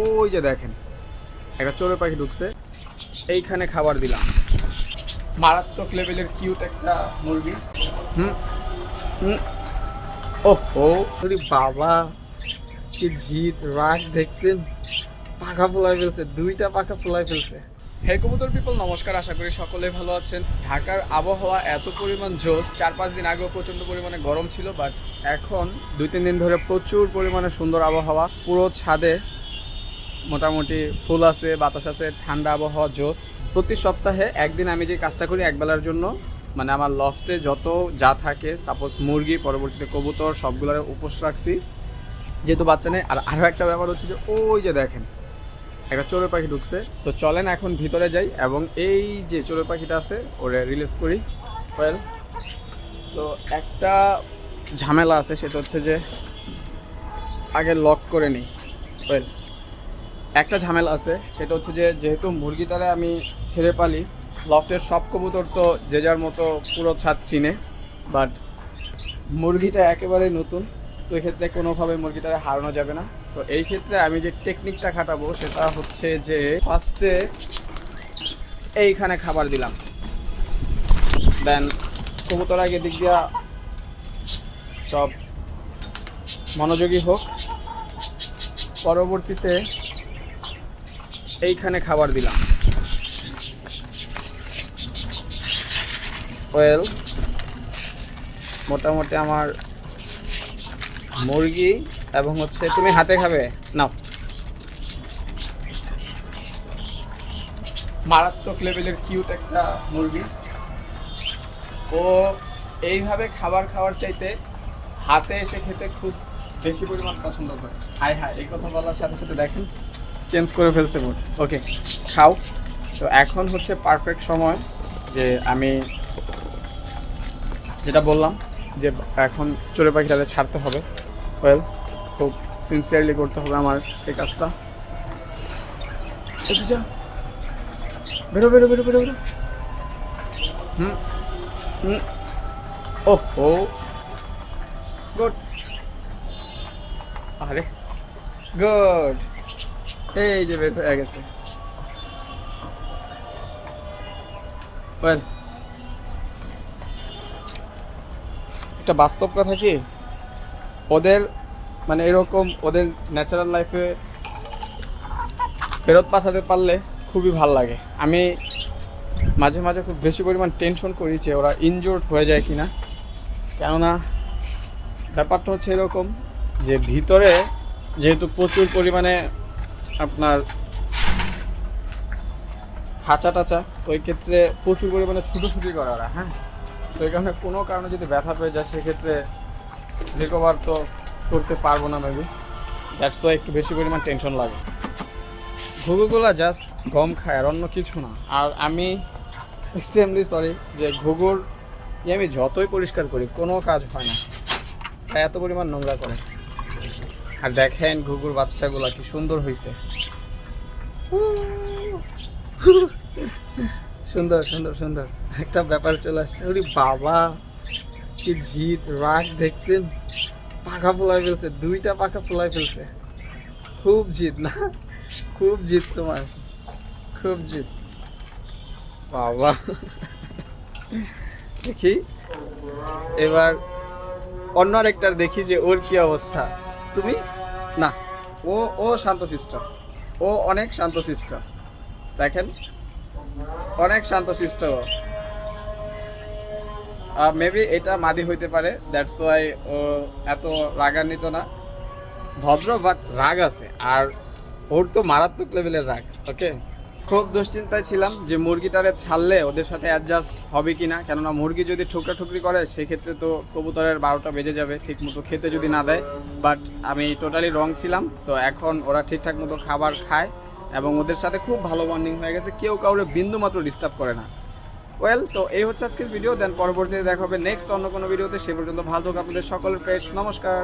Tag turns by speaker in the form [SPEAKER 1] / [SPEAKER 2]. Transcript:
[SPEAKER 1] ওই যে দেখেন একটা চোরে পাখি ঢুকছে। এইখানে খাবার দিলাম। মারাত্মক লেভেলের কিউট একটা মুরগি। হুম। হুম। ও বাবা কি জিত রাগ দেখছেন? পাখা ফোলাই ফেলছে দুইটা পাখা ফোলাই ফেলছে। হে কবুতর পিপল নমস্কার আশা করি সকলে ভালো আছেন। ঢাকার আবহাওয়া এত পরিমাণ জোস চার পাঁচ দিন আগেও প্রচণ্ড পরিমাণে গরম ছিল বাট এখন দুই তিন দিন ধরে প্রচুর পরিমাণে সুন্দর আবহাওয়া পুরো ছাদে মোটামুটি ফুল আছে, বাতাস আছে, ঠান্ডা আবহাওয়া জোস প্রতি সপ্তাহে একদিন আমি যে কাজটা করি একবেলার জন্য মানে আমার লফটে যত যা থাকে সাপোজ মুরগি, পরবর্তীতে কবুতর, সবগুলোর উপোস রাখছি। যেহেতু বাচ্চা নেই, আর আরও একটা ব্যাপার হচ্ছে যে, ওই যে দেখেন, একটা চোরে পাখি ঢুকছে। তো চলেন এখন ভিতরে যাই, এবং এই যে চোরে পাখিটা আছে, ওরে রিলিজ করি। ওয়েল তো একটা ঝামেলা আছে, সেটা হচ্ছে যে, আগে লক করে নিই। ওয়েল একটা ঝামেলা আছে, সেটা হচ্ছে যে যেহেতু মুরগিটারে আমি ছেড়ে পালি, লফটের সব কবুতর তো যে যার মতো পুরো ছাদ চিনে বাট মুরগিটা একেবারে নতুন, তো এক্ষেত্রে কোনোভাবে মুরগিটারে হারানো যাবে না। তো এই ক্ষেত্রে আমি যে টেকনিকটা খাটাবো, সেটা হচ্ছে যে ফার্স্টে এইখানে খাবার দিলাম। দেন কবুতর আগে দিক দিয়া সব মনোযোগী হোক। পরবর্তীতে এইখানে খাবার দিলাম। ওয়েল মোটামুটি আমার মুরগি এবং হচ্ছে তুমি হাতে খাবে। নাও। মারাত্মক লেভেলের কিউট একটা মুরগি। ও এইভাবে খাবার খাওয়ার চাইতে হাতে এসে খেতে খুব বেশি পরিমাণ পছন্দ করে। হাই হাই, এই কথা বলার সাথে সাথে দেখেন চেঞ্জ করে ফেলছে মোট ওকে খাও। তো এখন হচ্ছে পারফেক্ট সময় যে আমি যেটা বললাম যে এখন চোরে পাখি তাদের ছাড়তে হবে। ওয়েল খুব সিনসিয়ারলি করতে হবে আমার এই কাজটা। বেরো বেরো বেরো বেরো বেরো। হুম হুম। ও ও গুড আরে। গুড এই যে বের হয়ে গেছে। একটা বাস্তব কথা কি? ওদের মানে এরকম ওদের ন্যাচারাল লাইফে ফেরত পাঠাতে পারলে খুবই ভালো লাগে। আমি মাঝে মাঝে খুব বেশি পরিমাণ টেনশন করি যে ওরা ইনজোর্ড হয়ে যায় কিনা। কেননা ব্যাপারটা হচ্ছে এরকম যে ভিতরে যেহেতু প্রচুর পরিমাণে আপনার খাঁচা টাচা, ওই ক্ষেত্রে প্রচুর পরিমাণে ছুটোছুটি করে ওরা হ্যাঁ? তো এই কারণে কোনো কারণে যদি ব্যথা পেয়ে যায়, সেক্ষেত্রে রিকভার তো করতে পারব না মেবি দ্যাটস ওয়াই একটু বেশি পরিমাণ টেনশন লাগে। ঘুঘুগুলা জাস্ট গম খায় আর অন্য কিছু না। আর আমি এক্সট্রিমলি সরি যে ঘুঘুর আমি যতই পরিষ্কার করি, কোনো কাজ হয় না। এত পরিমাণ নোংরা করে। আর দেখেন ঘুঘুর বাচ্চাগুলা কি সুন্দর হয়েছে সুন্দর সুন্দর সুন্দর। একটা ব্যাপার চলে আসছে। ওরে বাবা, কি জিত রাগ দেখছেন? পাখা ফোলাই ফেলছে, দুইটা পাখা ফোলাই ফেলছে। খুব জিত না? খুব জিত তোমার। খুব জিত বাবা। দেখি। এবার অন্য আরেকটার দেখি যে ওর কি অবস্থা। তুমি? না। ও ও শান্ত সিস্টার। ও অনেক শান্ত সিস্টার। দেখেন। অনেক শান্ত সিস্টার ও। মেবি এটা মাদি হইতে পারে। দ্যাটস ওয়াই ও এত রাগান্বিত না। ভদ্র বাট রাগ আছে। আর ওর তো মারাত্মক লেভেলের রাগ। ওকে খুব দুশ্চিন্তায় ছিলাম যে মুরগিটারে ছাড়লে ওদের সাথে অ্যাডজাস্ট হবে কি না কেননা মুরগি যদি ঠুকরা ঠুকরি করে, সেক্ষেত্রে তো কবুতরের বারোটা বেজে যাবে ঠিক মতো খেতে যদি না দেয়। বাট আমি টোটালি রং ছিলাম। তো এখন ওরা ঠিকঠাক মতো খাবার খায় এবং ওদের সাথে খুব ভালো বন্ডিং হয়ে গেছে। কেউ কাউরে বিন্দু মাত্র ডিস্টার্ব করে না। ওয়েল তো এই হচ্ছে আজকের ভিডিও দেন পরবর্তীতে দেখা হবে নেক্সট অন্য কোনো ভিডিওতে সে পর্যন্ত ভালো থাকুক আপনাদের সকলের পেটস নমস্কার।